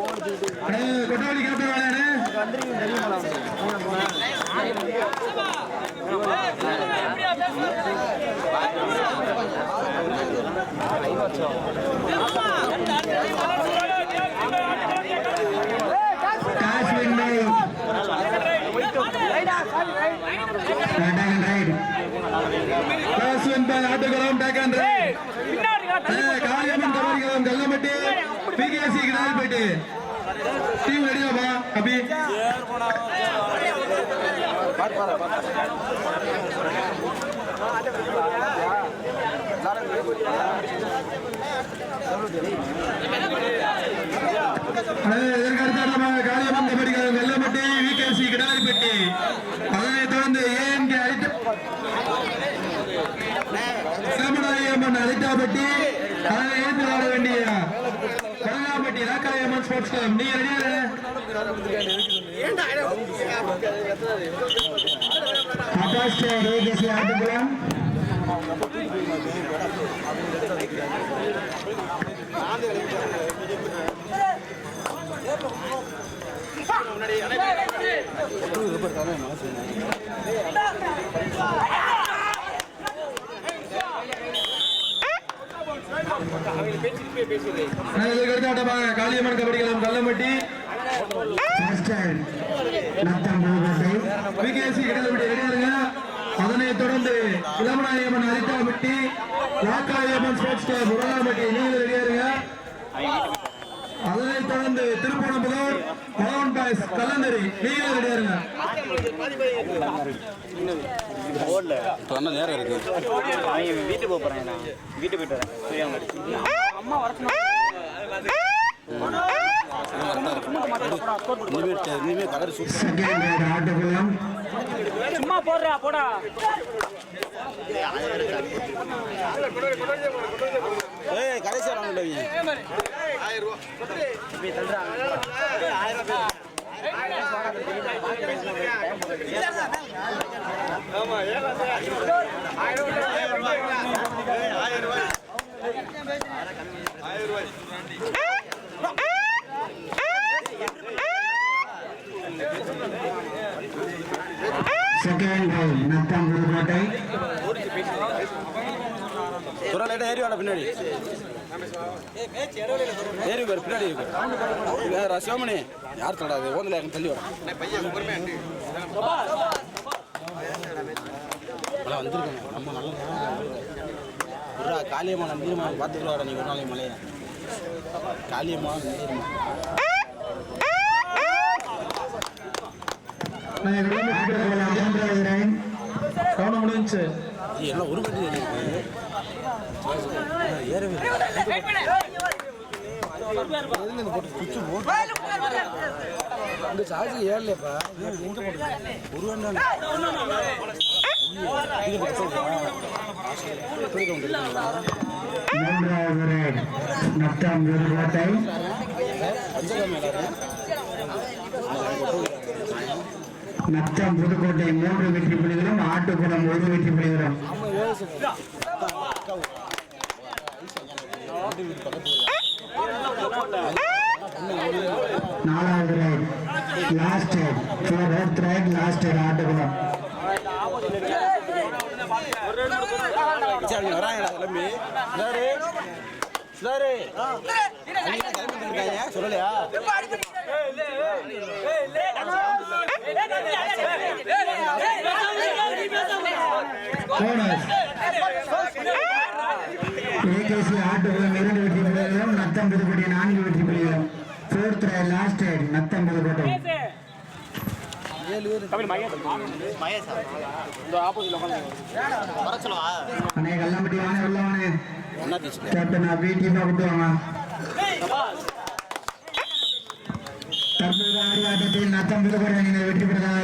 அண்ணே, கொட்டவள்ளி கேப்டன். காஷ்மீர் மேல் Attukulam back and right. அண்ணே, காளியம்மன் கபடிக்குளம் பிகேசி பிகேசி போயிட்டு. டீம் ரெடியாப்பா அபி அண்ணே, இதற்கு விகேசி கிடால்பட்டி அதனைத் தொடர்ந்து ஏஎன்கே அழைத்து ராமநாயம்மன் அரிட்டாப்பட்டி அதனை ஏற்று ஆட வேண்டிய கருணாப்பட்டி ராக்காயம்மன் ஸ்போர்ட்ஸ் கிளப் நீங்க ரெடியா ஆகாஷ் ரோகேசி ஆட்டுக்குளம் இதற்கு அடுத்த காளியம்மன் கபடி கிளம் கல்லம்பட்டி விகேசி கிடலப்பட்டி ரெடியாருங்க அதனைத் தொடர்ந்து இளமநாயம்மன் அரிட்டாப்பட்டி ராக்காயம்மன் ஸ்போர்ட்ஸ் கிளப் உரலாம்பட்டி நீங்க ரெடியாருங்க அதனைத் தொடர்ந்து திருப்பணம்புதூர் பவன் பாய்ஸ் கல்லந்தரி நீங்க ரெடியாருங்க நேரம் இருக்கு போக போறேன் வீட்டுக்கு போயிட்டு வரேன் அம்மா வர சும்மா போடுறா போடா. ஏய் கடைசியாக வாங்கல செகண்ட் நத்தம் புதுக்கோட்டை துறை லைட்டாக ஏறி வாடா பின்னாடி ஏறி பேர் பின்னாடி இருக்கு வேற சிவமணி யார் தடாது ஓந்தல யாரும் தள்ளி வரும் அதான் வந்திருக்காங்க நம்ம நல்லா ஒரு காளியம்மா நந்திரமா பார்த்துட்டு வாடா நீங்கள் ஒரு நாளைக்கு மலையை காளியம்மா நந்திரமா மூன்றாவது ரைட் கவனம் எல்லாம் ஒரு கட்டி இந்த சார்ஜ் ஏறலையப்பா எங்க ஒரு வேண்டாம் மூன்றாவது ரைட் நத்தம் புதுக்கோட்டை நத்தம் புதுக்கோட்டை மூன்று வெற்றி புள்ளிகளும் ஆட்டுக்குளம் ஒரு வெற்றி புள்ளிகளும் நாலாவது right last fourth right last right Attukulam வராங்கடா கிளம்பி சொல்லலையா ஏகேசி ஆட்டோவில் இரண்டு வெற்றி புள்ளிகளும் நத்தம் புதுக்கோட்டை நான்கு வெற்றி புள்ளிகளும் fourth right last right Natham Pudukkottai. அண்ணே கல்லம்பட்டி வானே உள்ள கேப்டன் அப்படி டீமா தற்போது ஆடி ஆட்டத்தில் நத்தம் புதுக்கோட்டை அணியினர் வெற்றி பெற்றதாக